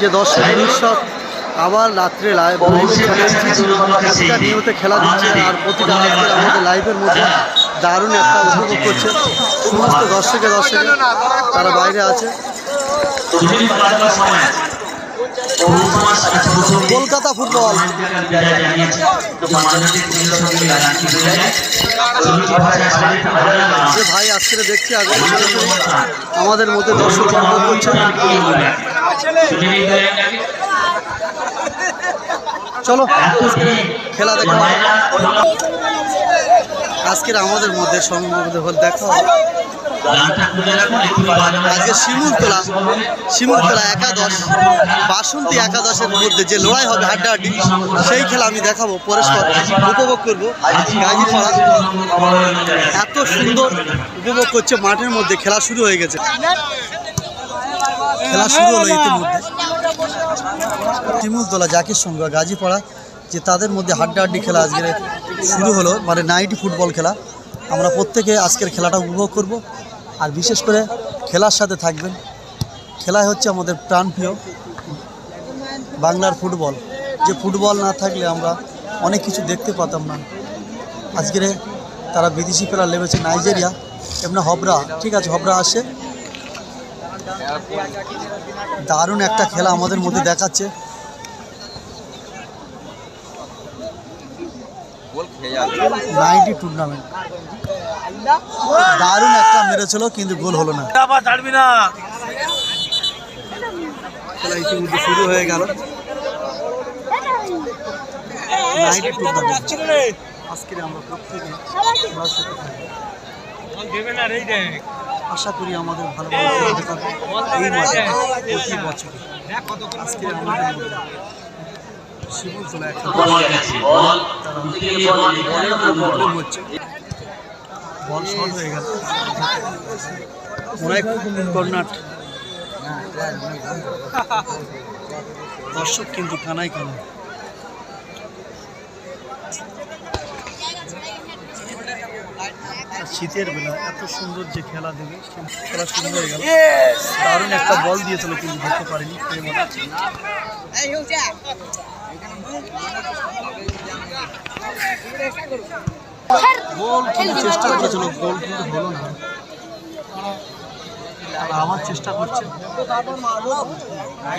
যে দর্শক ভবিষ্যৎ আবার রাত্রে লাইভ প্রতিটা নিয়মিত খেলা দিচ্ছে আর প্রতিটা রাত্রে আমাদের লাইভের মধ্যে দারুণ একটা উপভোগ করছে। সমস্ত দর্শকে দর্শকে তারা বাইরে আছে কলকাতা ফুটবল। ভাই আজকে দেখছি আমাদের মধ্যে দর্শক চলো, খেলা দেখা। আজকের আমাদের মধ্যে সম্মধ্যে হল দেখা হবে। আজকে শিমুলতলা শিমুলতলা একাদশ বাসন্তী একাদশের মধ্যে যে লড়াই হবে হাড্ডাহাড্ডি সেই খেলা আমি দেখাবো পরস্পর উপভোগ করব গাজীপাড়া এত সুন্দর উপভোগ করছে মাঠের মধ্যে খেলা শুরু হয়ে গেছে। খেলা শুরু হলো ইতিমধ্যে। শিমুলতলা জাকির সঙ্গে গাজীপাড়া যে তাদের মধ্যে হাড্ডাহাড্ডি খেলা আজকে শুরু হলো মানে নাইটি ফুটবল খেলা। আমরা প্রত্যেকে আজকের খেলাটা উপভোগ করব। আর বিশেষ করে খেলার সাথে থাকবেন। খেলাই হচ্ছে আমাদের প্রাণপ্রিয় বাংলার ফুটবল। যে ফুটবল না থাকলে আমরা অনেক কিছু দেখতে পাতাম না। আজকের তারা বিদেশি প্লেয়ার লেগেছে নাইজেরিয়া এমনি হবরা ঠিক আছে হবরা আসে। দারুণ একটা খেলা আমাদের মধ্যে দেখাচ্ছে। Ninety tournament. দারুণ একটা মেরেছিল কিন্তু গোল হলো না। খেলা ইতিমধ্যে শুরু হয়ে গেল। আজকে আমরা প্রত্যেকে। আশা করি আমাদের ভালো এই প্রতি বছর। আজকে আমাদের একটা হচ্ছে। বল শর্ট হয়ে গেল। অনেক দর্শক কিন্তু কানাই কানাই। শীতের বেলা এত সুন্দর যে খেলা দেবে খেলা শুরু হয়ে গেল। দারুণ একটা বল দিয়েছিল কিন্তু ধরতে পারিনি গোল চেষ্টা করেছিল গোল কিন্তু হলো না। আর আমার চেষ্টা করছে।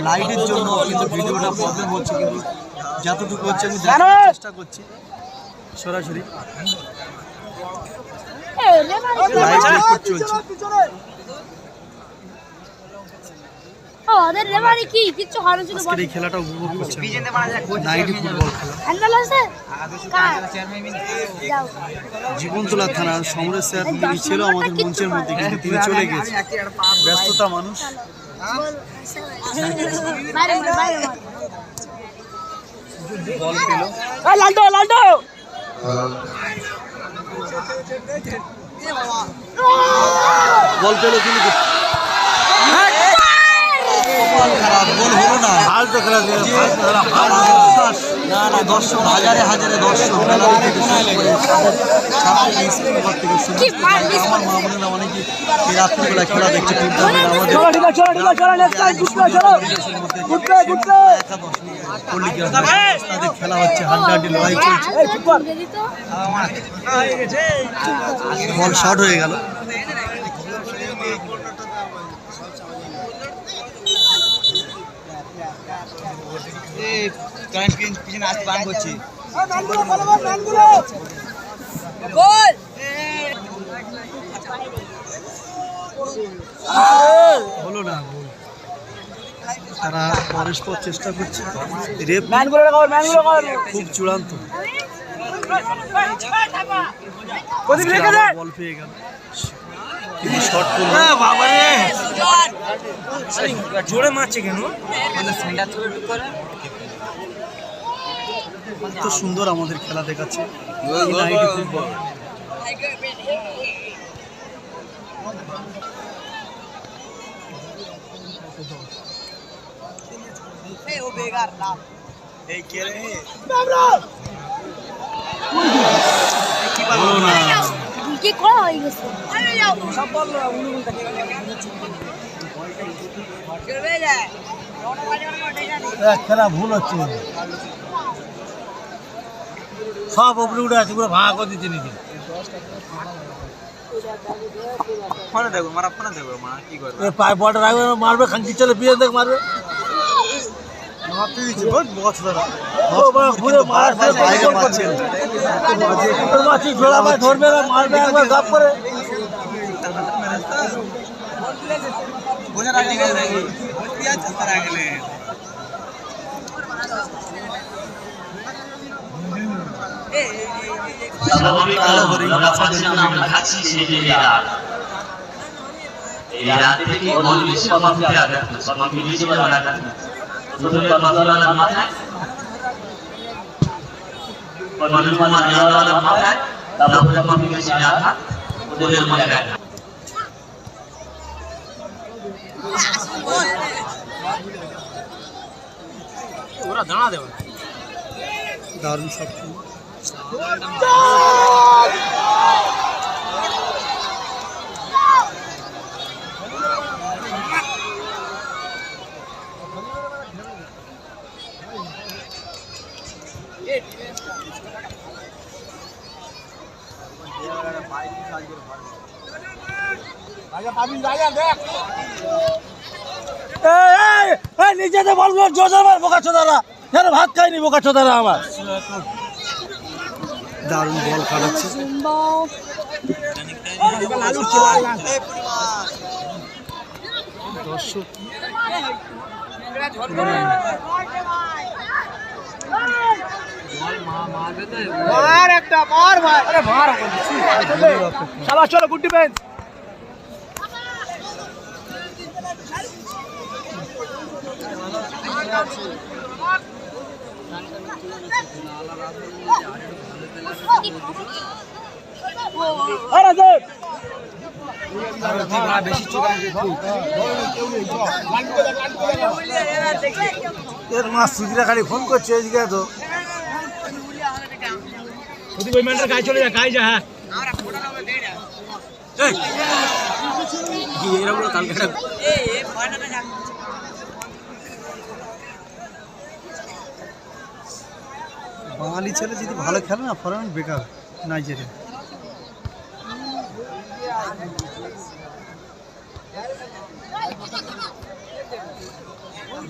লাইটের জন্য কিন্তু ভিডিওটা প্রবলেম হচ্ছে কিন্তু যতটুকু হচ্ছে আমি চেষ্টা করছি। সরাসরি। লাইট চলছে। ওদের রেফারি কি? কিচ্ছু হবে শুধু আজকের এই খেলাটা উপভোগ করছে। নাইটি ফুটবল খেলা। হ্যান্ডেল আছে? জীবনতলা থানার সমরেশ স্যার তিনি ছিল আমাদের মঞ্চের মধ্যে কিন্তু তিনি চলে গেছে। ব্যস্ততা মানুষ। বাইরে মার, বাইরে মার। বল পেল বল কিন্তু কপাল খারাপ গোল হলো না। যে না না দর্শক হাজারে হাজারে দর্শক মেলা থেকে শুরু করে ছাত্র স্কুল ঘর থেকে শুরু করে আমার মা বোনেরা অনেকে রাত্রিবেলা খেলা দেখছে আমাদের হচ্ছে হাড্ডাহাড্ডি লড়াই চলছে। বল শর্ট হয়ে গেল। পিছনে আসতে বান করছি। হলো না গোল। তারা পরস্পর চেষ্টা করছে। রেপ খুব চূড়ান্ত। বল পেয়ে গেল। করল। জোরে মারছে কেন? এত সুন্দর আমাদের খেলা দেখাচ্ছে। এই নাইটি ফুটবল। এই কে রে? হলো না। কি করা হয়ে গেছে? সব বলল খেলা ভুল হচ্ছে। সব উপরে উঠে আছে পুরো ভাঙা করে দিচ্ছে নিজে ফোনে দেখো মারা ফোনে দেখো মা কি করবে পায়ে বলটা রাখবে মারবে খাঙ্কি চলে বিয়ে দেখ মারবে। ধরবে না মারবে একবার গাপ করে। বোঝা রাখি গেলে নাকি বলবি আছে তার আগলে এই রাতে। থেকে অনেক বেশি আঘাত করছে কথা আঘাত প্রথমে কথা মাথায় প্রথমে কথা বলার মাথায় তারপরে কথা বেশি আঘাত ওদের মনে রাখা ওরা দাঁড়া দেবে। দারুণ সব নিজেতে বলব জোর বোকা চোদারা যেন ভাত খাইনি বোকা চোদারা আমার। দারুণ বল কাটাচ্ছে। দর্শক শালা চলো আরে দেখ এর মা সুজিরা খালি ফোন করছে এদিকে তো যদি ওই ম্যানটার গায়ে চলে যা গায়ে যা হ্যাঁ বাঙালি ছেলে যদি ভালো খেলে না ফরেন বেকার নাইজেরিয়া।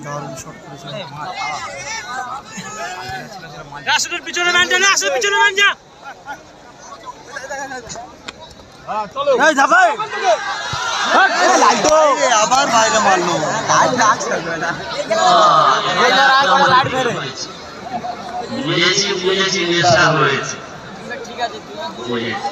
দারুণ শট করেছে রাসুলের পিছনে ম্যান পিছনে ম্যান যা এই ঢাকাই এ, আবার বাইরে মারলো। বুঝেছি বুঝেছি নেশা হয়েছে। বুঝেছি।